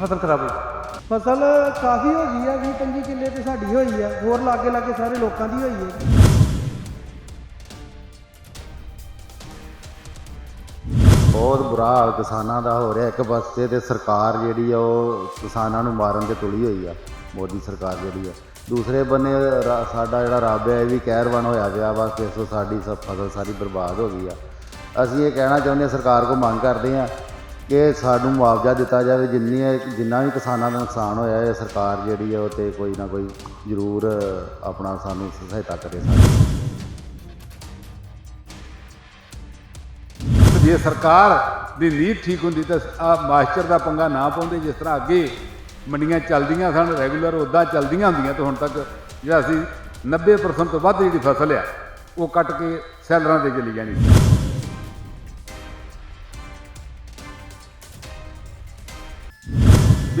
ਕੁ ਫਸਲ ਖਰਾਬ ਹੋਈ ਫਸਲ ਕਾਫੀ ਹੋ ਗਈ ਆ 20 25 ਕਿੱਲੇ ਤੇ ਸਾਡੀ ਹੋਈ ਆ ਹੋਰ ਲਾਗੇ ਲਾਗੇ ਸਾਰੇ ਲੋਕਾਂ ਦੀ ਹੋਈ ਹੈ ਬਹੁਤ ਬੁਰਾ ਹਾਲ ਕਿਸਾਨਾਂ ਦਾ ਹੋ ਰਿਹਾ ਇੱਕ ਪਾਸੇ ਤੇ ਸਰਕਾਰ ਜਿਹੜੀ ਆ ਉਹ ਕਿਸਾਨਾਂ ਨੂੰ ਮਾਰਨ ਤੇ ਤੁਲੀ ਹੋਈ ਆ ਮੋਦੀ ਸਰਕਾਰ ਜਿਹੜੀ ਆ। ਦੂਸਰੇ ਬੰਨੇ ਰਾ- ਸਾਡਾ ਜਿਹੜਾ ਰੱਬ ਹੈ ਇਹ ਵੀ ਕਹਿਰਵਾਨ ਹੋਇਆ ਪਿਆ ਵਾ ਕਿ ਸੋ ਸਾਡੀ ਸਭ ਫਸਲ ਸਾਰੀ ਬਰਬਾਦ ਹੋ ਗਈ ਆ। ਅਸੀਂ ਇਹ ਕਹਿਣਾ ਚਾਹੁੰਦੇ ਹਾਂ ਸਰਕਾਰ ਕੋ ਮੰਗ ਕਰਦੇ ਆ ਕਿ ਸਾਨੂੰ ਮੁਆਵਜ਼ਾ ਦਿੱਤਾ ਜਾਵੇ, ਜਿੰਨੀ ਜਿੰਨਾ ਵੀ ਕਿਸਾਨਾਂ ਦਾ ਨੁਕਸਾਨ ਹੋਇਆ ਹੈ, ਸਰਕਾਰ ਜਿਹੜੀ ਹੈ ਉਹ ਤੇ ਕੋਈ ਨਾ ਕੋਈ ਜ਼ਰੂਰ ਆਪਣਾ ਸਾਨੂੰ ਸਹਾਇਤਾ ਕਰੇ ਸਾਡੀ। ਜੇ ਸਰਕਾਰ ਦੀ ਨੀਤ ਠੀਕ ਹੁੰਦੀ ਤਾਂ ਆ ਮਾਸਟਰ ਦਾ ਪੰਗਾ ਨਾ ਪਾਉਂਦੇ, ਜਿਸ ਤਰ੍ਹਾਂ ਅੱਗੇ ਮੰਡੀਆਂ ਚੱਲਦੀਆਂ ਸਨ, ਰੈਗੂਲਰ ਉਦਾਂ ਚੱਲਦੀਆਂ ਹੁੰਦੀਆਂ ਤੇ ਹੁਣ ਤੱਕ ਜਿਹੜਾ ਅਸੀਂ 90% ਤੋਂ ਵੱਧ ਜਿਹੜੀ ਫਸਲ ਆ, ਉਹ ਕੱਟ ਕੇ ਸੈਲਰਾਂ ਤੇ ਚਲੀ ਜਾਣੀ। ਸੀ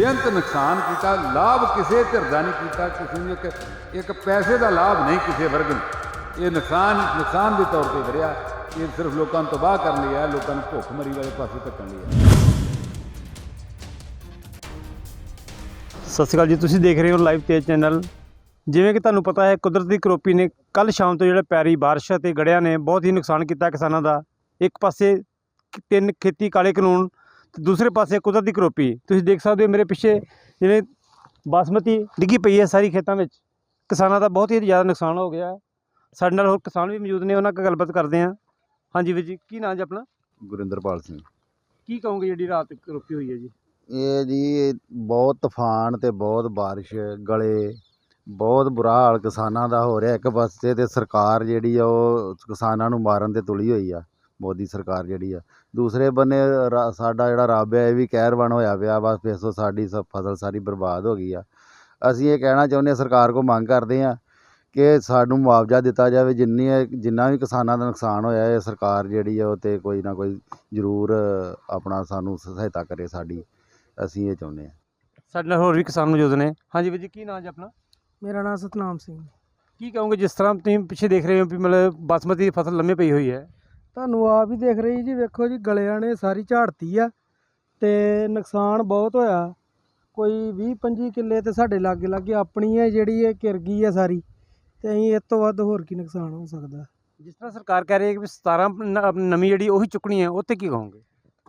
ਬੇਅੰਤ ਨੁਕਸਾਨ ਕੀਤਾ, ਲਾਭ ਕਿਸੇ ਧਿਰ ਦਾ ਨਹੀਂ ਕੀਤਾ, ਕਿਸੇ ਨੂੰ ਇੱਕ ਇੱਕ ਪੈਸੇ ਦਾ ਲਾਭ ਨਹੀਂ ਕਿਸੇ ਵਰਗ ਨੂੰ। ਇਹ ਨੁਕਸਾਨ ਨੁਕਸਾਨ ਦੇ ਤੌਰ ਤੇ ਵਰਿਆ ਇਹ ਸਿਰਫ ਲੋਕਾਂ ਨੂੰ ਤਬਾਹ ਕਰਨ ਲਈ ਆ ਲੋਕਾਂ ਨੂੰ ਭੁੱਖ ਵਾਲੇ ਪਾਸੇ ਧੱਕਣ ਲਈ ਆ ਸਤਿ ਸ਼੍ਰੀ ਅਕਾਲ ਜੀ, ਤੁਸੀਂ ਦੇਖ ਰਹੇ ਹੋ ਲਾਈਵ ਤੇਜ ਚੈਨਲ। ਜਿਵੇਂ ਕਿ ਤੁਹਾਨੂੰ ਪਤਾ ਹੈ, ਕੁਦਰਤੀ ਕਰੋਪੀ ਨੇ ਕੱਲ ਸ਼ਾਮ ਤੋਂ ਜਿਹੜਾ ਪੈਰੀ ਬਾਰਿਸ਼ ਅਤੇ ਗੜਿਆਂ ਨੇ ਬਹੁਤ ਹੀ ਨੁਕਸਾਨ ਕੀਤਾ ਕਿਸਾਨਾਂ ਦਾ। ਇੱਕ ਪਾਸੇ ਤਿੰਨ ਖੇਤੀ ਕਾਲੇ ਕਾਨੂੰਨ ਤੇ ਦੂਸਰੇ ਪਾਸੇ ਕੁਦਰਤੀ ਕਰੋਪੀ। ਤੁਸੀਂ ਦੇਖ ਸਕਦੇ ਹੋ ਮੇਰੇ ਪਿੱਛੇ ਜਿਵੇਂ ਬਾਸਮਤੀ ਡਿੱਗੀ ਪਈ ਹੈ ਸਾਰੀ ਖੇਤਾਂ ਵਿੱਚ। ਕਿਸਾਨਾਂ ਦਾ ਬਹੁਤ ਹੀ ਜ਼ਿਆਦਾ ਨੁਕਸਾਨ ਹੋ ਗਿਆ। ਸਾਡੇ ਨਾਲ ਹੋਰ ਕਿਸਾਨ ਵੀ ਮੌਜੂਦ ਨੇ ਉਹਨਾਂ ਨਾਲ ਗੱਲਬਾਤ ਕਰਦੇ ਹਾਂ। ਹਾਂਜੀ ਵੀਰ ਜੀ ਕੀ ਨਾਂ ਜੀ ਆਪਣਾ? ਗੁਰਿੰਦਰਪਾਲ ਸਿੰਘ। ਕੀ ਕਹੋਗੇ ਜਿਹੜੀ ਰਾਤ ਕਰੋਪੀ ਹੋਈ ਹੈ ਜੀ? ਇਹ ਜੀ ਬਹੁਤ ਤੂਫਾਨ ਤੇ ਬਹੁਤ ਬਾਰਿਸ਼ ਗਲੇ ਬਹੁਤ ਬੁਰਾ ਹਾਲ ਕਿਸਾਨਾਂ ਦਾ ਹੋ ਰਿਹਾ। ਇੱਕ ਪਾਸੇ ਤੇ ਸਰਕਾਰ ਜਿਹੜੀ ਆ ਉਹ ਕਿਸਾਨਾਂ ਨੂੰ ਮਾਰਨ ਤੇ ਤੁਲੀ ਹੋਈ ਆ। ਮੋਦੀ ਸਰਕਾਰ ਜਿਹੜੀ ਆ। ਦੂਸਰੇ ਬੰਨੇ ਰਾ- ਸਾਡਾ ਜਿਹੜਾ ਰੱਬ ਹੈ ਇਹ ਵੀ ਕਹਿਰਵਾਨ ਹੋਇਆ ਪਿਆ ਬਸ ਫੇਸੋ ਸਾਡੀ ਸਭ ਫਸਲ ਸਾਰੀ ਬਰਬਾਦ ਹੋ ਗਈ ਆ। ਅਸੀਂ ਇਹ ਕਹਿਣਾ ਚਾਹੁੰਦੇ ਹਾਂ ਸਰਕਾਰ ਕੋ ਮੰਗ ਕਰਦੇ ਆ ਕਿ ਸਾਨੂੰ ਮੁਆਵਜ਼ਾ ਦਿੱਤਾ ਜਾਵੇ ਜਿੰਨੀ ਜਿੰਨਾ ਵੀ ਕਿਸਾਨਾਂ ਦਾ ਨੁਕਸਾਨ ਹੋਇਆ ਹੈ ਸਰਕਾਰ ਜਿਹੜੀ ਆ ਉਹ ਤੇ ਕੋਈ ਨਾ ਕੋਈ ਜ਼ਰੂਰ ਆਪਣਾ ਸਾਨੂੰ ਸਹਾਇਤਾ ਕਰੇ ਸਾਡੀ। ਅਸੀਂ ਇਹ ਚਾਹੁੰਦੇ ਹਾਂ ਸਾਡੇ ਨਾਲ ਹੋਰ ਵੀ ਕਿਸਾਨ ਮੌਜੂਦ ਨੇ। ਹਾਂਜੀ ਵੀਰ ਜੀ ਕੀ ਨਾਂ ਜੀ ਆਪਣਾ? ਮੇਰਾ ਨਾਮ ਸਤਨਾਮ ਸਿੰਘ। ਕੀ ਕਹੋਗੇ ਜਿਸ ਤਰ੍ਹਾਂ ਤੁਸੀਂ ਪਿੱਛੇ ਦੇਖ ਰਹੇ ਹੋ ਵੀ ਮਤਲਬ ਬਾਸਮਤੀ ਦੀ ਫਸਲ ਲੰਮੇ ਪਈ ਹੋਈ ਹੈ। ਤੁਹਾਨੂੰ ਆਪ ਹੀ ਦੇਖ ਰਹੀ ਜੀ ਵੇਖੋ ਜੀ ਗਲਿਆਂ ਨੇ ਸਾਰੀ ਝਾੜਤੀ ਆ ਤੇ ਨੁਕਸਾਨ ਬਹੁਤ ਹੋਇਆ। ਕੋਈ 20 25 ਕਿੱਲੇ ਤੇ ਸਾਡੇ ਲਾਗੇ ਲਾਗੇ ਆਪਣੀ ਹੈ ਜਿਹੜੀ ਇਹ ਕਿਰ ਗਈ ਹੈ ਸਾਰੀ ਤੇ ਅਸੀਂ ਇਸ ਤੋਂ ਵੱਧ ਹੋਰ ਕੀ ਨੁਕਸਾਨ ਹੋ ਸਕਦਾ। ਜਿਸ ਤਰ੍ਹਾਂ ਸਰਕਾਰ ਕਹਿ ਰਹੀ ਹੈ ਕਿ ਵੀ 17 ਨ- ਨਵੀਂ ਜਿਹੜੀ ਉਹੀ ਚੁੱਕਣੀ ਹੈ ਉਹ ਤੇ ਕੀ ਕਹੋਗੇ?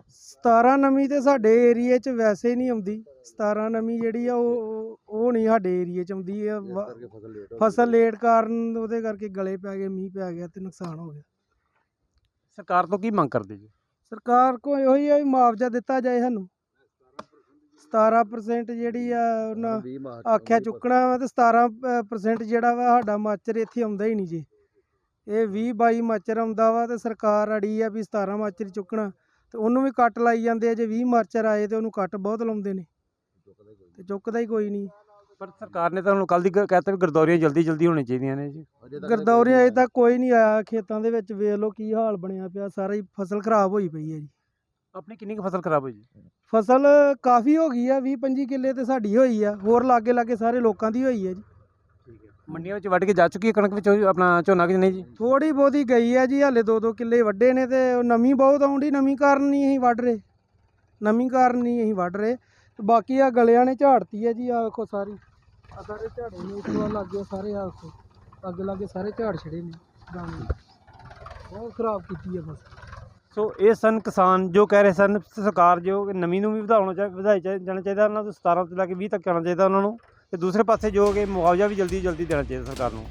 17 ਨਵੀਂ ਤੇ ਸਾਡੇ ਏਰੀਏ 'ਚ ਵੈਸੇ ਹੀ ਨਹੀਂ ਆਉਂਦੀ। 17 ਨਵੀਂ ਜਿਹੜੀ ਆ ਉਹ ਉਹ- ਨਹੀਂ ਸਾਡੇ ਏਰੀਏ 'ਚ ਆਉਂਦੀ। ਹੈ ਵਾ- ਫਸਲ ਲੇਟ ਕਾਰਨ ਉਹਦੇ ਕਰਕੇ ਗਲੇ ਪੈ ਗਏ ਮੀਂਹ ਪੈ ਗਿਆ ਤੇ ਨੁਕਸਾਨ ਹੋ ਗਿਆ। ਸਰਕਾਰ ਤੋਂ ਕੀ ਮੰਗ ਕਰਦੇ ਜੀ? ਸਰਕਾਰ ਕੋ ਇਹੋ ਹੀ ਆ ਵੀ ਮੁਆਵਜ਼ਾ ਦਿੱਤਾ ਜਾਏ ਸਾਨੂੰ। 17% ਜਿਹੜੀ ਆ ਉਹਨਾਂ ਆਖਿਆ ਚੁੱਕਣਾ ਵਾ ਤੇ 17% ਜਿਹੜਾ ਵਾ ਸਾਡਾ ਮਾਚਰ ਇੱਥੇ ਆਉਂਦਾ ਹੀ ਨਹੀਂ ਜੀ। ਇਹ 20 22 ਮਾਚਰ ਆਉਂਦਾ ਵਾ ਤੇ ਸਰਕਾਰ ਅੜੀ ਆ ਵੀ 17 ਮਾਚਰ ਚੁੱਕਣਾ। ਤੇ ਉਹਨੂੰ ਵੀ ਕੱਟ ਲਾਈ ਜਾਂਦੇ ਆ ਜੇ 20 ਮਾਚਰ ਆਏ ਤੇ ਉਹਨੂੰ ਕੱਟ ਬਹੁਤ ਲਾਉਂਦੇ ਨੇ। ਤੇ ਚੁੱਕਦਾ ਹੀ ਕੋਈ ਨਹੀਂ। ਪਰ ਸਰਕਾਰ ਨੇ ਤਾਂ ਹੁਣ ਕੱਲ ਦੀ ਕਹਤਾ ਵੀ ਗਰਦੌਰੀਆਂ ਜਲਦੀ ਜਲਦੀ ਹੋਣੀ ਚਾਹੀਦੀਆਂ ਨੇ ਜੀ। ਗਰਦੌਰੀਆਂ ਅਜੇ ਤੱਕ ਕੋਈ ਨਹੀਂ ਆਇਆ ਖੇਤਾਂ ਦੇ ਵਿੱਚ ਵੇਖ ਲਓ ਕੀ ਹਾਲ ਬਣਿਆ ਪਿਆ ਸਾਰਾ ਹੀ ਫਸਲ ਖਰਾਬ ਹੋਈ ਪਈ ਹੈ ਜੀ। ਆਪਣੀ ਕਿੰਨੀ ਕੁ ਫਸਲ ਖਰਾਬ ਹੋਈ ਜੀ? ਫਸਲ ਕਾਫੀ ਹੋ ਗਈ ਆ 20 25 ਕਿੱਲੇ ਤੇ ਸਾਡੀ ਹੋਈ ਆ ਹੋਰ ਲਾਗੇ ਲਾਗੇ ਸਾਰੇ ਲੋਕਾਂ ਦੀ ਹੋਈ ਆ ਜੀ। ਮੰਡੀਆਂ ਵਿੱਚ ਵੱਢ ਕੇ ਜਾ ਚੁੱਕੀ ਹੈ ਕਣਕ ਵਿੱਚ ਆਪਣਾ ਝੋਨਾ ਕਿ ਨਹੀਂ ਜੀ? ਥੋੜੀ ਬਹੁਤੀ ਗਈ ਆ ਜੀ ਹਾਲੇ ਦੋ ਦੋ ਕਿੱਲੇ ਵੱਡੇ ਨੇ ਤੇ ਉਹ ਨਮੀ ਬਹੁਤ ਆਉਂਦੀ ਨਮੀ ਕਾਰਨ ਨਹੀਂ ਅਸੀਂ ਵੱਢ ਰਹੇ। ਨਮੀ ਕਾਰਨ ਨਹੀਂ ਅਸੀਂ ਵੱਢ ਰਹੇ। ਤੇ ਬਾਕੀ ਆ ਗਲਿਆਂ ਨੇ ਝਾੜਤੀ ਆ ਜੀ ਆ ਵੇਖੋ ਸਾਰੀ। ਆ ਸਾਰੇ ਝਾੜੇ ਨੇ ਇਸ ਤੋਂ ਲੱਗੇ ਸਾਰੇ ਆ ਵੇਖੋ ਅੱਗੇ ਲਾਗੇ ਸਾਰੇ ਝਾੜ ਛੜੇ ਨੇ ਦਾਣੇ ਬਹੁਤ ਖਰਾਬ ਕੀਤੀ ਆ ਬਸ। ਸੋ ਇਹ ਸਨ ਕਿਸਾਨ, ਜੋ ਕਹਿ ਰਹੇ ਸਨ, ਸਰਕਾਰ ਜੋ ਨਵੀਂ ਨੂੰ ਵੀ ਵਧਾਉਣਾ ਚਾਹੀਦਾ ਵਧਾਈ ਚਾ- ਜਾਣਾ ਚਾਹੀਦਾ ਉਹਨਾਂ ਨੂੰ 17 ਤੋਂ ਲੈ ਕੇ 20 ਤੱਕ ਜਾਣਾ ਚਾਹੀਦਾ ਉਹਨਾਂ ਨੂੰ। ਤੇ ਦੂਸਰੇ ਪਾਸੇ ਜੋ ਕਿ ਮੁਆਵਜ਼ਾ ਵੀ ਜਲਦੀ ਜਲਦੀ ਦੇਣਾ ਚਾਹੀਦਾ ਸਰਕਾਰ ਨੂੰ।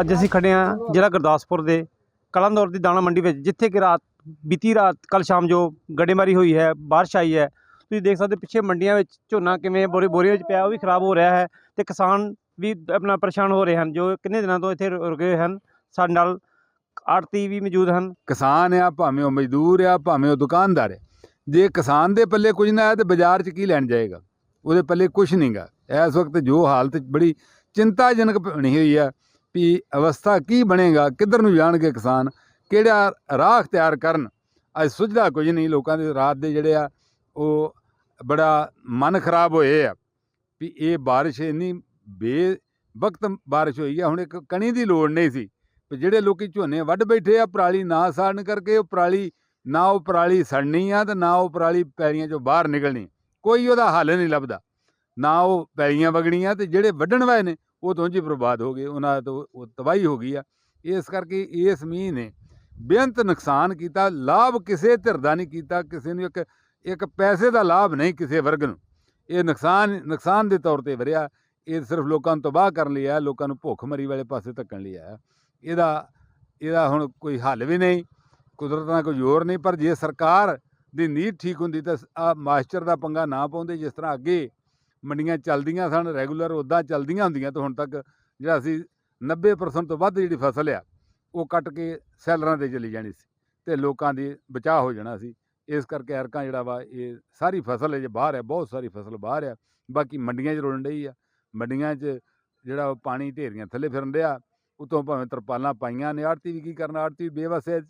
ਅੱਜ ਅਸੀਂ ਖੜੇ ਹਾਂ ਜ਼ਿਲ੍ਹਾ ਗੁਰਦਾਸਪੁਰ ਦੇ ਕਲੰਦੌਰ ਦੀ ਦਾਣਾ ਮੰਡੀ ਵਿੱਚ, ਜਿੱਥੇ ਕਿ ਰਾਤ ਬੀਤੀ ਰਾਤ ਕੱਲ ਸ਼ਾਮ ਜੋ ਗੜੇਮਾਰੀ ਹੋਈ ਹੈ, ਬਾਰਿਸ਼ ਆਈ ਹੈ, ਤੁਸੀਂ ਦੇਖ ਸਕਦੇ ਹੋ ਪਿੱਛੇ ਮੰਡੀਆਂ ਵਿੱਚ ਝੋਨਾ ਕਿਵੇਂ ਬੋਰੇ ਬੋਰੀਆਂ ਵਿੱਚ ਪਿਆ, ਉਹ ਵੀ ਖਰਾਬ ਹੋ ਰਿਹਾ ਹੈ ਤੇ ਕਿਸਾਨ ਵੀ ਆਪਣਾ ਪਰੇਸ਼ਾਨ ਹੋ ਰਹੇ ਹਨ, ਜੋ ਕਿੰਨੇ ਦਿਨਾਂ ਤੋਂ ਇੱਥੇ ਰੁਕੇ ਹੋਏ ਹਨ, ਸਾਡੇ ਨਾਲ ਆੜਤੀ ਵੀ ਮੌਜੂਦ ਹਨ। ਕਿਸਾਨ ਆ, ਭਾਵੇਂ ਉਹ ਮਜ਼ਦੂਰ ਆ, ਭਾਵੇਂ ਉਹ ਦੁਕਾਨਦਾਰ ਹੈ ਜੇ ਕਿਸਾਨ ਦੇ ਪੱਲੇ ਕੁਝ ਨਾ ਆਇਆ ਤੇ ਬਾਜ਼ਾਰ 'ਚ ਕੀ ਲੈਣ ਜਾਏਗਾ? ਉਹਦੇ ਪੱਲੇ ਕੁਝ ਨਹੀਂਗਾ ਇਸ ਵਕਤ ਜੋ ਹਾਲਤ ਬੜੀ ਚਿੰਤਾਜਨਕ ਬਣੀ ਹੋਈ ਆ ਵੀ ਅਵਸਥਾ ਕੀ ਬਣੇਗਾ, ਕਿੱਧਰ ਨੂੰ ਜਾਣਗੇ ਕਿਸਾਨ? ਕਿਹੜਾ ਰਾਹ ਅਖਤਿਆਰ ਕਰਨ? ਅੱਜ ਸੁਝਦਾ ਕੁਝ ਨਹੀਂ, ਲੋਕਾਂ ਦੇ ਰਾਤ ਦੇ ਜਿਹੜੇ ਆ, ਉਹ ਬੜਾ ਮਨ ਖਰਾਬ ਹੋਏ ਆ ਵੀ ਇਹ ਬਾਰਿਸ਼ ਇੰਨੀ ਬੇ ਵਕਤ ਬਾਰਿਸ਼ ਹੋਈ ਆ, ਹੁਣ ਇੱਕ ਕਣੀ ਦੀ ਲੋੜ ਨਹੀਂ ਸੀ। ਵੀ ਜਿਹੜੇ ਲੋਕੀ ਝੋਨੇ ਵੱਢ ਬੈਠੇ ਆ, ਪਰਾਲੀ ਨਾ ਸਾੜਨ ਕਰਕੇ ਉਹ ਪਰਾਲੀ, ਨਾ ਉਹ ਪਰਾਲੀ ਸੜਨੀ ਆ ਤੇ ਨਾ ਉਹ ਪਰਾਲੀ ਪੈਰੀਆਂ ਚੋਂ ਬਾਹਰ ਨਿਕਲਣੀ। ਕੋਈ ਉਹਦਾ ਹੱਲ ਨਹੀਂ ਲੱਭਦਾ। ਨਾ ਉਹ ਪੈਲੀਆਂ ਵਗਣੀਆਂ ਤੇ ਜਿਹੜੇ ਵੱਢਣ ਵਾਲੇ ਨੇ, ਉਹ ਤੋਂ ਜੀ ਬਰਬਾਦ ਹੋ ਗਏ, ਉਹਨਾਂ ਤੋਂ ਉਹ ਤਬਾਹੀ ਹੋ ਗਈ ਆ। ਇਸ ਕਰਕੇ ਇਸ ਮੀਂਹ ਨੇ ਬੇਅੰਤ ਨੁਕਸਾਨ ਕੀਤਾ, ਲਾਭ ਕਿਸੇ ਧਿਰ ਦਾ ਨਹੀਂ ਕੀਤਾ, ਕਿਸੇ ਨੂੰ ਇੱਕ ਇੱਕ ਪੈਸੇ ਦਾ ਲਾਭ ਨਹੀਂ ਕਿਸੇ ਵਰਗ ਨੂੰ। ਇਹ ਨੁਕਸਾਨ ਨੁਕਸਾਨ ਦੇ ਤੌਰ ਤੇ ਵਰਿਆ। ਇਹ ਸਿਰਫ ਲੋਕਾਂ ਨੂੰ ਤਬਾਹ ਕਰਨ ਲਈ ਆ ਲੋਕਾਂ ਨੂੰ ਭੁੱਖ ਮਰੀ ਵਾਲੇ ਪਾਸੇ ਧੱਕਣ ਲਈ ਆ ਇਹਦਾ ਇਹਦਾ ਹੁਣ ਕੋਈ ਹੱਲ ਵੀ ਨਹੀਂ, ਕੁਦਰਤ ਨਾਲ ਕੋਈ ਜ਼ੋਰ ਨਹੀਂ, ਪਰ ਜੇ ਸਰਕਾਰ ਦੀ ਨੀਤ ਠੀਕ ਹੁੰਦੀ ਤਾਂ ਆ ਮਾਸਟਰ ਦਾ ਪੰਗਾ ਨਾ ਪਾਉਂਦੇ, ਜਿਸ ਤਰ੍ਹਾਂ ਅੱਗੇ ਮੰਡੀਆਂ ਚੱਲਦੀਆਂ ਸਨ, ਰੈਗੂਲਰ ਉਦਾਂ ਚੱਲਦੀਆਂ ਹੁੰਦੀਆਂ, ਤਾਂ ਹੁਣ ਤੱਕ ਜਿਹੜਾ ਅਸੀਂ 90% ਤੋਂ ਵੱਧ ਜਿਹੜੀ ਫਸਲ ਆ ਉਹ ਕੱਟ ਕੇ ਸੈਲਰਾਂ ਤੇ ਚਲੀ ਜਾਣੀ ਸੀ ਤੇ ਲੋਕਾਂ ਦੀ ਬਚਾਅ ਹੋ ਜਾਣਾ ਸੀ। ਇਸ ਕਰਕੇ ਐਰਕਾਂ ਜਿਹੜਾ ਵਾ, ਇਹ ਸਾਰੀ ਫਸਲ ਜੇ ਬਾਹਰ ਹੈ, ਬਹੁਤ ਸਾਰੀ ਫਸਲ ਬਾਹਰ ਆ ਬਾਕੀ ਮੰਡੀਆਂ 'ਚ ਰੁਲਣ ਡਈ ਆ। ਮੰਡੀਆਂ 'ਚ ਜਿਹੜਾ ਉਹ ਪਾਣੀ ਢੇਰੀਆਂ ਥੱਲੇ ਫਿਰਨ ਡਿਆ, ਉਤੋਂ ਭਾਵੇਂ ਤਰਪਾਲਾਂ ਪਾਈਆਂ ਨੇ, ਆੜਤੀ ਵੀ ਕੀ ਕਰਨਾ, ਆੜਤੀ ਵੀ ਬੇਵਸ ਹੈ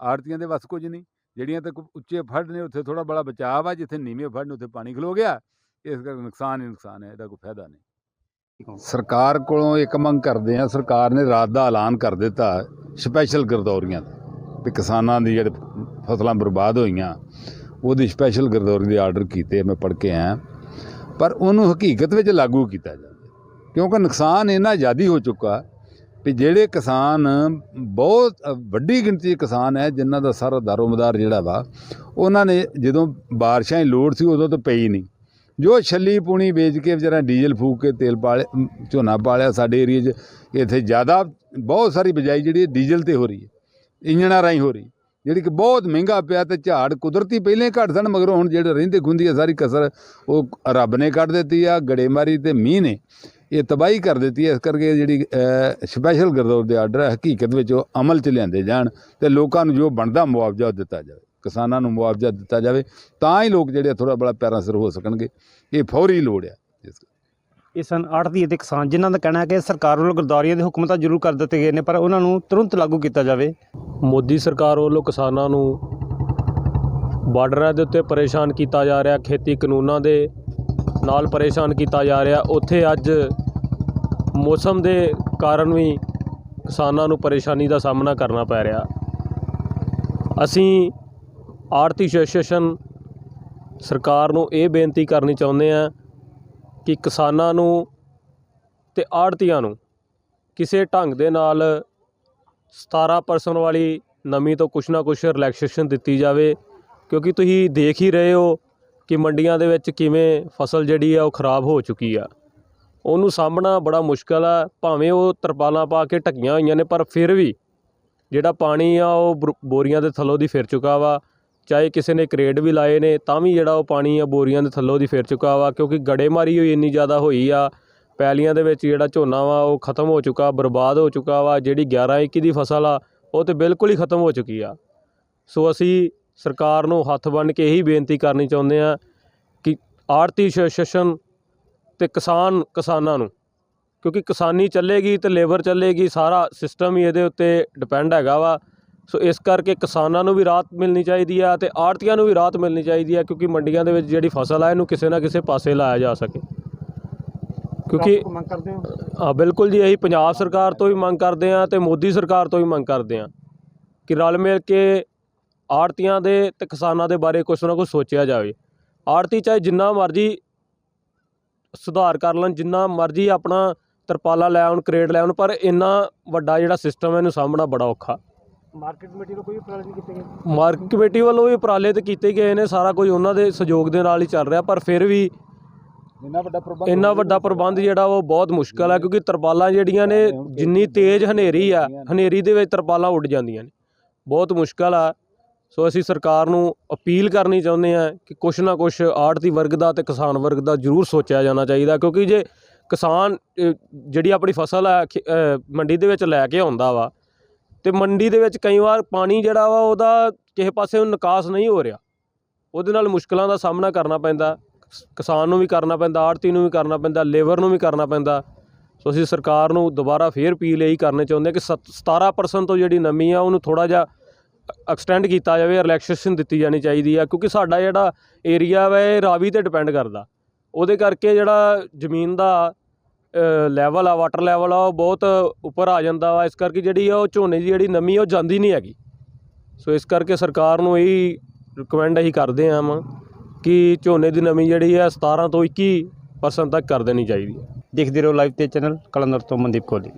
ਆੜਤੀਆਂ ਦੇ ਵੱਸ ਕੁਝ ਨਹੀਂ, ਜਿਹੜੀਆਂ ਤਾਂ ਕੋਈ ਉੱਚੇ ਫੜ ਨੇ, ਉੱਥੇ ਥੋੜਾ ਬੜਾ ਬਚਾਅ ਵਾ, ਜਿੱਥੇ ਨੀਵੇਂ ਫੜ ਨੇ, ਉੱਥੇ ਪਾਣੀ ਖਲੋ ਗਿਆ। ਇਸ ਕਰਕੇ ਨੁਕਸਾਨ ਹੀ ਨੁਕਸਾਨ ਹੈ, ਇਹਦਾ ਕੋਈ ਫਾਇਦਾ ਨਹੀਂ। ਸਰਕਾਰ ਕੋਲੋਂ ਇੱਕ ਮੰਗ ਕਰਦੇ ਆ ਸਰਕਾਰ ਨੇ ਰਾਤ ਦਾ ਐਲਾਨ ਕਰ ਦਿੱਤਾ ਸਪੈਸ਼ਲ ਗਰਦੌਰੀਆਂ ਦਾ ਵੀ ਕਿਸਾਨਾਂ ਦੀ ਜਿਹੜੇ ਫਸਲਾਂ ਬਰਬਾਦ ਹੋਈਆਂ, ਉਹਦੀ ਸਪੈਸ਼ਲ ਗਰਦੌਰੀ ਦੇ ਆਰਡਰ ਕੀਤੇ, ਮੈਂ ਪੜ੍ਹ ਕੇ ਆਇਆ। ਪਰ ਉਹਨੂੰ ਹਕੀਕਤ ਵਿੱਚ ਲਾਗੂ ਕੀਤਾ ਜਾਵੇ, ਕਿਉਂਕਿ ਨੁਕਸਾਨ ਇੰਨਾ ਜ਼ਿਆਦੀ ਹੋ ਚੁੱਕਾ ਵੀ ਜਿਹੜੇ ਕਿਸਾਨ ਬਹੁਤ ਵੱਡੀ ਗਿਣਤੀ ਦੇ ਕਿਸਾਨ ਹੈ, ਜਿਨ੍ਹਾਂ ਦਾ ਸਾਰਾ ਦਾਰੋਮਦਾਰ ਜਿਹੜਾ ਵਾ, ਉਹਨਾਂ ਨੇ ਜਦੋਂ ਬਾਰਿਸ਼ਾਂ ਦੀ ਲੋੜ ਸੀ ਉਦੋਂ ਤਾਂ ਪਈ ਨਹੀਂ। ਜੋ ਛੱਲੀ ਪੂਣੀ ਵੇਚ ਕੇ ਵਿਚਾਰਾ ਡੀਜ਼ਲ ਫੂਕ ਕੇ ਤੇਲ ਪਾਲੇ ਝੋਨਾ ਪਾਲਿਆ ਸਾਡੇ ਏਰੀਏ 'ਚ, ਇੱਥੇ ਜ਼ਿਆਦਾ ਬਹੁਤ ਸਾਰੀ ਬਿਜਾਈ ਜਿਹੜੀ ਡੀਜ਼ਲ ਤੇ ਹੋ ਰਹੀ ਹੈ, ਇੰਜਣਾਂ ਰਾਹੀਂ ਹੋ ਰਹੀ ਜਿਹੜੀ ਕਿ ਬਹੁਤ ਮਹਿੰਗਾ ਪਿਆ ਤੇ ਝਾੜ ਕੁਦਰਤੀ ਪਹਿਲੇ ਘੱਟ ਸਨ, ਮਗਰ ਹੁਣ ਜਿਹੜੇ ਰਹਿੰਦੇ ਖੁੰਦੀ ਆ, ਸਾਰੀ ਕਸਰ ਉਹ ਰੱਬ ਨੇ ਕੱਢ ਦਿੱਤੀ ਆ, ਗੜੇਮਾਰੀ ਤੇ ਮੀਂਹ ਨੇ, ਇਹ ਤਬਾਹੀ ਕਰ ਦਿੱਤੀ ਇਸ ਕਰਕੇ ਜਿਹੜੀ ਸਪੈਸ਼ਲ ਗਰਦੌਰ ਦੇ ਆਰਡਰ ਹੈ ਹਕੀਕਤ ਵਿੱਚ ਉਹ ਅਮਲ 'ਚ ਲਿਆਂਦੇ ਜਾਣ ਤੇ ਲੋਕਾਂ ਨੂੰ ਜੋ ਬਣਦਾ ਮੁਆਵਜ਼ਾ ਉਹ ਦਿੱਤਾ ਜਾਵੇ। ਕਿਸਾਨਾਂ ਨੂੰ ਮੁਆਵਜ਼ਾ ਦਿੱਤਾ ਜਾਵੇ ਤਾਂ ਹੀ ਲੋਕ ਜਿਹੜੇ ਥੋੜਾ ਬੜਾ ਪੈਰਾਂ ਸਿਰ ਹੋ ਸਕਣਗੇ। ਇਹ ਫੌਰੀ ਲੋੜ ਆ। ਇਸ ਇਹ ਸਨ ਆੜ੍ਹਤੀ ਅਤੇ ਕਿਸਾਨ ਜਿਨ੍ਹਾਂ ਦਾ ਕਹਿਣਾ ਹੈ ਕਿ ਸਰਕਾਰ ਵੱਲੋਂ ਗਰਦਾਰੀਆਂ ਦੇ ਹੁਕਮ ਤਾਂ ਜ਼ਰੂਰ ਕਰ ਦਿੱਤੇ ਗਏ ਨੇ ਪਰ ਉਹਨਾਂ ਨੂੰ ਤੁਰੰਤ ਲਾਗੂ ਕੀਤਾ ਜਾਵੇ। ਮੋਦੀ ਸਰਕਾਰ ਵੱਲੋਂ ਕਿਸਾਨਾਂ ਨੂੰ ਬਾਰਡਰਾਂ ਦੇ ਉੱਤੇ ਪਰੇਸ਼ਾਨ ਕੀਤਾ ਜਾ ਰਿਹਾ ਖੇਤੀ ਕਾਨੂੰਨਾਂ ਦੇ ਨਾਲ ਪਰੇਸ਼ਾਨ ਕੀਤਾ ਜਾ ਰਿਹਾ। ਉੱਥੇ ਅੱਜ ਮੌਸਮ ਦੇ ਕਾਰਨ ਵੀ ਕਿਸਾਨਾਂ ਨੂੰ ਪਰੇਸ਼ਾਨੀ ਦਾ ਸਾਹਮਣਾ ਕਰਨਾ ਪੈ ਰਿਹਾ। ਅਸੀਂ ਆੜਤੀ ਐਸੋਸੀਏਸ਼ਨ ਸਰਕਾਰ ਨੂੰ ਇਹ ਬੇਨਤੀ ਕਰਨੀ ਚਾਹੁੰਦੇ ਆ ਕਿ ਕਿਸਾਨਾਂ ਨੂੰ ਤੇ ਆੜਤੀਆਂ ਨੂੰ ਕਿਸੇ ਢੰਗ ਦੇ ਨਾਲ 17% ਵਾਲੀ ਨਮੀ ਤੋਂ ਕੁਛ ਨਾ ਕੁਛ ਰਿਲੈਕਸੇਸ਼ਨ ਦਿੱਤੀ ਜਾਵੇ, ਕਿਉਂਕਿ ਤੁਸੀਂ ਦੇਖ ਹੀ ਰਹੇ ਹੋ ਕਿ ਮੰਡੀਆਂ ਦੇ ਵਿੱਚ ਕਿਵੇਂ ਫਸਲ ਜਿਹੜੀ ਆ ਉਹ ਖਰਾਬ ਹੋ ਚੁੱਕੀ ਆ। ਉਹਨੂੰ ਸਾਂਭਣਾ ਬੜਾ ਮੁਸ਼ਕਲ ਆ, ਭਾਵੇਂ ਉਹ ਤਰਪਾਲਾਂ ਪਾ ਕੇ ਢੱਕੀਆਂ ਹੋਈਆਂ ਨੇ, ਪਰ ਫਿਰ ਵੀ ਜਿਹੜਾ ਪਾਣੀ ਆ ਉਹ ਬੋਰੀਆਂ ਦੇ ਥੱਲੋਂ ਦੀ ਫਿਰ ਚੁੱਕਾ ਵਾ। ਚਾਹੇ ਕਿਸੇ ਨੇ ਕਰੇਡ ਵੀ ਲਾਏ ਨੇ, ਤਾਂ ਵੀ ਜਿਹੜਾ ਉਹ ਪਾਣੀ ਆ ਬੋਰੀਆਂ ਦੇ ਥੱਲੋਂ ਦੀ ਫਿਰ ਚੁੱਕਾ ਵਾ, ਕਿਉਂਕਿ ਗੜੇਮਾਰੀ ਹੋਈ ਇੰਨੀ ਜ਼ਿਆਦਾ ਹੋਈ ਆ। ਪੈਲੀਆਂ ਦੇ ਵਿੱਚ ਜਿਹੜਾ ਝੋਨਾ ਵਾ, ਉਹ ਖਤਮ ਹੋ ਚੁੱਕਾ, ਬਰਬਾਦ ਹੋ ਚੁੱਕਾ ਵਾ, ਜਿਹੜੀ 11 21 ਦੀ ਫਸਲ ਆ, ਉਹ ਤੇ ਬਿਲਕੁਲ ਹੀ ਖਤਮ ਹੋ ਚੁੱਕੀ ਆ। ਸੋ ਅਸੀਂ ਸਰਕਾਰ ਨੂੰ ਹੱਥ ਬੰਨ ਕੇ ਇਹੀ ਬੇਨਤੀ ਕਰਨੀ ਚਾਹੁੰਦੇ ਆ ਕਿ ਆੜਤੀ ਐਸੋਸੀਏਸ਼ਨ ਤੇ ਕਿਸਾਨ ਕਿਸਾਨਾਂ ਨੂੰ, ਕਿਉਂਕਿ ਕਿਸਾਨੀ ਚੱਲੇਗੀ ਤੇ ਲੇਬਰ ਚੱਲੇਗੀ, ਸਾਰਾ ਸਿਸਟਮ ਹੀ ਇਹਦੇ ਉੱਤੇ ਡਿਪੈਂਡ ਹੈਗਾ ਵਾ। ਸੋ ਇਸ ਕਰਕੇ ਕਿਸਾਨਾਂ ਨੂੰ ਵੀ ਰਾਹਤ ਮਿਲਣੀ ਚਾਹੀਦੀ ਆ ਤੇ ਆੜਤੀਆਂ ਨੂੰ ਵੀ ਰਾਹਤ ਮਿਲਣੀ ਚਾਹੀਦੀ ਆ ਕਿਉਂਕਿ ਮੰਡੀਆਂ ਦੇ ਵਿੱਚ ਜਿਹੜੀ ਫਸਲ ਆ ਇਹਨੂੰ ਕਿਸੇ ਨਾ ਕਿਸੇ ਪਾਸੇ ਲਾਇਆ ਜਾ ਸਕੇ। ਕਿਉਂਕਿ ਮੰਗ ਕਰਦੇ ਹੋ? ਬਿਲਕੁਲ ਜੀ ਅਸੀਂ ਪੰਜਾਬ ਸਰਕਾਰ ਤੋਂ ਵੀ ਮੰਗ ਕਰਦੇ ਹਾਂ ਤੇ ਮੋਦੀ ਸਰਕਾਰ ਤੋਂ ਵੀ ਮੰਗ ਕਰਦੇ ਹਾਂ ਕਿ ਰਲ ਮਿਲ ਕੇ ਆੜਤੀਆਂ ਦੇ ਤੇ ਕਿਸਾਨਾਂ ਦੇ ਬਾਰੇ ਕੁਛ ਨਾ ਕੁਛ ਸੋਚਿਆ ਜਾਵੇ। ਆੜਤੀ ਚਾਹੇ ਜਿੰਨਾ ਮਰਜ਼ੀ ਸੁਧਾਰ ਕਰ ਲੈਣ ਜਿੰਨਾ ਮਰਜ਼ੀ ਆਪਣਾ ਤਰਪਾਲਾ ਲੈ ਆਉਣ ਕਰੇਡ ਲੈ ਆਉਣ ਪਰ ਇੰਨਾ ਵੱਡਾ ਜਿਹੜਾ ਸਿਸਟਮ ਹੈ ਇਹਨੂੰ ਸਾਹਮਣਾ ਬੜਾ ਔਖਾ। ਮਾਰਕੀਟ ਕਮੇਟੀ ਤੋਂ ਕੋਈ ਉਪਰਾਲੇ ਨਹੀਂ ਕੀਤੇ ਗਏ? ਮਾਰਕੀਟ ਕਮੇਟੀ ਵੱਲੋਂ ਵੀ ਉਪਰਾਲੇ ਤੇ ਕੀਤੇ ਗਏ ਨੇ ਸਾਰਾ ਕੁਝ ਉਹਨਾਂ ਦੇ ਸਹਿਯੋਗ ਦੇ ਨਾਲ ਹੀ ਚੱਲ ਰਿਹਾ ਪਰ ਫਿਰ ਵੀ ਇੰਨਾ ਵੱਡਾ ਪ੍ਰਬੰਧ ਇੰਨਾ ਵੱਡਾ ਪ੍ਰਬੰਧ ਜਿਹੜਾ ਉਹ ਬਹੁਤ ਮੁਸ਼ਕਲ ਹੈ ਕਿਉਂਕਿ ਤਰਪਾਲਾਂ ਜਿਹੜੀਆਂ ਨੇ ਜਿੰਨੀ ਤੇਜ਼ ਹਨੇਰੀ ਆ ਹਨੇਰੀ ਦੇ ਵਿੱਚ ਤਰਪਾਲਾਂ ਉੱਡ ਜਾਂਦੀਆਂ ਨੇ। ਬਹੁਤ ਮੁਸ਼ਕਲ ਆ। ਸੋ ਅਸੀਂ ਸਰਕਾਰ ਨੂੰ ਅਪੀਲ ਕਰਨੀ ਚਾਹੁੰਦੇ ਆ ਕਿ ਕੁਛ ਨਾ ਕੁਛ ਆੜਤੀ ਵਰਗ ਦਾ ਤੇ ਕਿਸਾਨ ਵਰਗ ਦਾ ਜ਼ਰੂਰ ਸੋਚਿਆ ਜਾਣਾ ਚਾਹੀਦਾ ਕਿਉਂਕਿ ਜੇ ਕਿਸਾਨ ਅ, ਜਿਹੜੀ ਆਪਣੀ ਫਸਲ ਆ ਖੇ- ਅ, ਮੰਡੀ ਦੇ ਵਿੱਚ ਲੈ ਕੇ ਆਉਂਦਾ ਵਾ ਤੇ ਮੰਡੀ ਦੇ ਵਿੱਚ ਕਈ ਵਾਰ ਪਾਣੀ ਜਿਹੜਾ ਵਾ ਉਹਦਾ ਕਿਸੇ ਪਾਸੇ ਨੂੰ ਨਿਕਾਸ ਨਹੀਂ ਹੋ ਰਿਹਾ। ਉਹਦੇ ਨਾਲ ਮੁਸ਼ਕਲਾਂ ਦਾ ਸਾਹਮਣਾ ਕਰਨਾ ਪੈਂਦਾ, ਕਿਸਾਨ ਨੂੰ ਵੀ ਕਰਨਾ ਪੈਂਦਾ ਆੜਤੀ ਨੂੰ ਵੀ ਕਰਨਾ ਪੈਂਦਾ, ਲੇਬਰ ਨੂੰ ਵੀ ਕਰਨਾ ਪੈਂਦਾ। ਸੋ ਅਸੀਂ ਸਰਕਾਰ ਨੂੰ ਦੁਬਾਰਾ ਫੇਰ ਅਪੀਲ ਇਹੀ ਕਰਨੇ ਚਾਹੁੰਦੇ ਹਾਂ ਕਿ ਸਤ- 17% ਤੋਂ ਜਿਹੜੀ ਨਮੀ ਆ ਉਹਨੂੰ ਥੋੜਾ ਜਿਹਾ ਐਕਸਟੈਂਡ ਕੀਤਾ ਜਾਵੇ ਰਿਲੈਕਸੇਸ਼ਨ ਦਿੱਤੀ ਜਾਣੀ ਚਾਹੀਦੀ ਆ, ਕਿਉਂਕਿ ਸਾਡਾ ਜਿਹੜਾ ਏਰੀਆ ਵਾ ਇਹ ਰਾਵੀ ਤੇ ਡਿਪੈਂਡ ਕਰਦਾ। ਉਹਦੇ ਕਰਕੇ ਜਿਹੜਾ ਜ਼ਮੀਨ ਦਾ ਲੈਵਲ ਆ ਵਾਟਰ ਲੈਵਲ ਆ, ਉਹ ਬਹੁਤ ਉੱਪਰ ਆ ਜਾਂਦਾ ਵਾ। ਇਸ ਕਰਕੇ ਜਿਹੜੀ ਆ, ਉਹ ਝੋਨੇ ਦੀ ਜਿਹੜੀ ਨਮੀ ਉਹ ਜਾਂਦੀ ਨਹੀਂ ਹੈਗੀ। ਸੋ ਇਸ ਕਰਕੇ ਸਰਕਾਰ ਨੂੰ ਇਹੀ ਰਿਕਮੈਂਡ ਅਸੀਂ ਕਰਦੇ ਹਾਂ ਵਾ ਕਿ ਝੋਨੇ ਦੀ ਨਮੀ ਜਿਹੜੀ ਆ 17 ਤੋਂ 21% ਤੱਕ ਕਰ ਦੇਣੀ ਚਾਹੀਦੀ ਹੈ ਦੇਖਦੇ ਰਹੋ ਲਾਈਵ ਤੇ ਚੈਨਲ ਕਲੰਦਰ ਤੋਂ ਮਨਦੀਪ ਕੋਹਲੀ